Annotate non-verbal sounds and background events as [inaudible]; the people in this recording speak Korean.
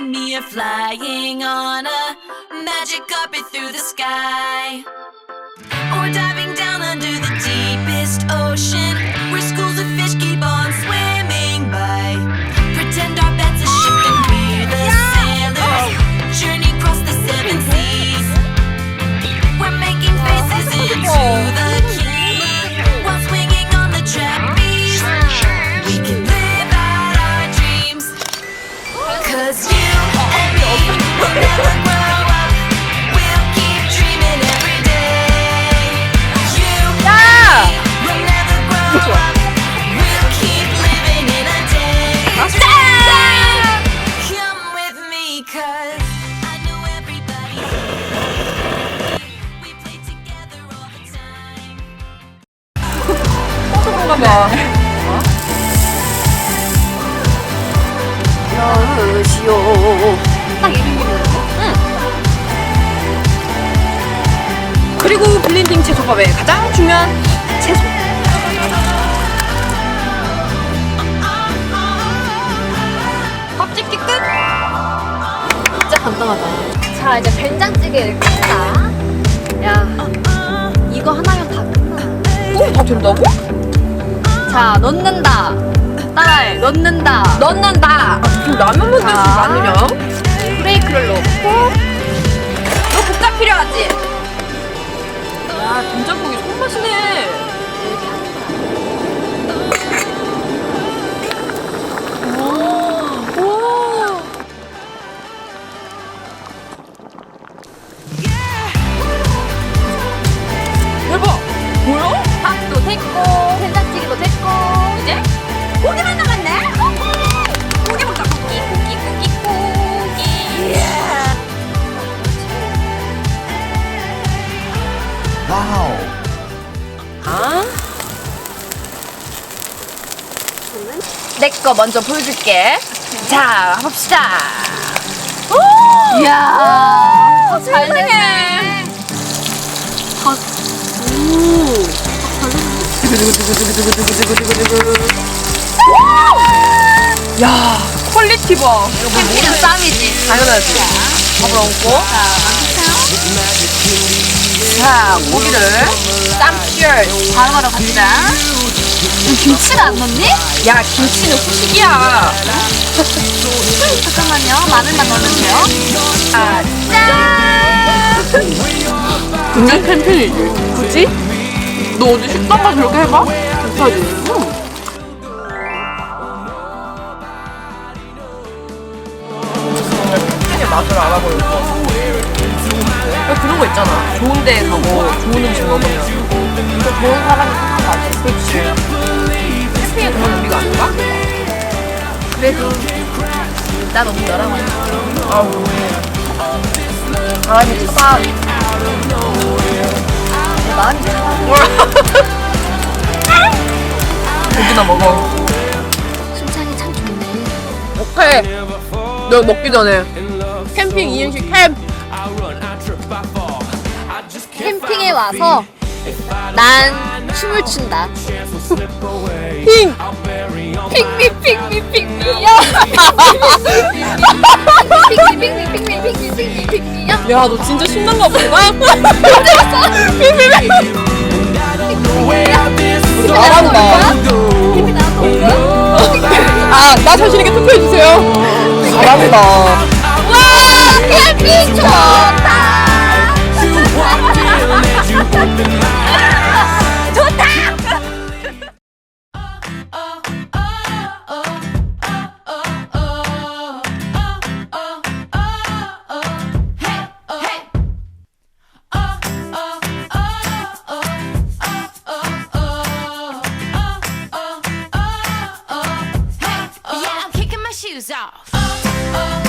and me are flying on a magic carpet through the sky. Or diving 봐. 여시오. 딱 이름이 그리고 블렌딩 채소밥의 가장 중요한 채소. 밥 찍기 끝. 진짜 간단하다. 자, 이제 된장찌개를 끓인다. 야, 이거 하나면 다 끝나. 오, 다 된다고? 자, 넣는다. 딸, 넣는다. 넣는다. 지금 라면 만들 수 자. 많으냐? 브레이크를 넣고. 너 국자 필요하지? 야, 된장국이 손맛이네. 됐고, 된장찌개도 됐고. 이제 고기만 남았 내 거 먼저 보여줄게. 자, 봅시다. 이야, 잘 됐네. 야, 퀄리티 봐. 캠핑은 쌈이지. 당연하지. 밥을 얹고. 자, 고기를 쌈줄 바로 바로 갑니다. 김치를 안 넣니? 야, 김치는 후식이야. [laughs] 잠깐만요. 마늘만 넣으면 돼요. 아, 짠! 그냥 캠핑이지. 그치? 너 어디 식당 가서 이렇게 해봐? 캠핑의 맛을 알아보려고. 그런 거 있잖아. 좋은 데 가고 좋은 음식 먹으면 더 좋은 사람이 그래도 나 너무 너랑. 아우. 바람이 차다. 내 마음이 참 고기나 먹어. 순창이 참 좋네. 오케이. 너 먹기 전에 캠핑 이행시 캠. 캠핑에 와서 난 춤을 춘다. 핑! 핑미 핑미 핑미야! 야 너 진짜 신난가 보다. 잘한다. 아, 나 자신에게 투표해주세요. 잘한다. 와! 핑미 좋다! off. Oh, oh.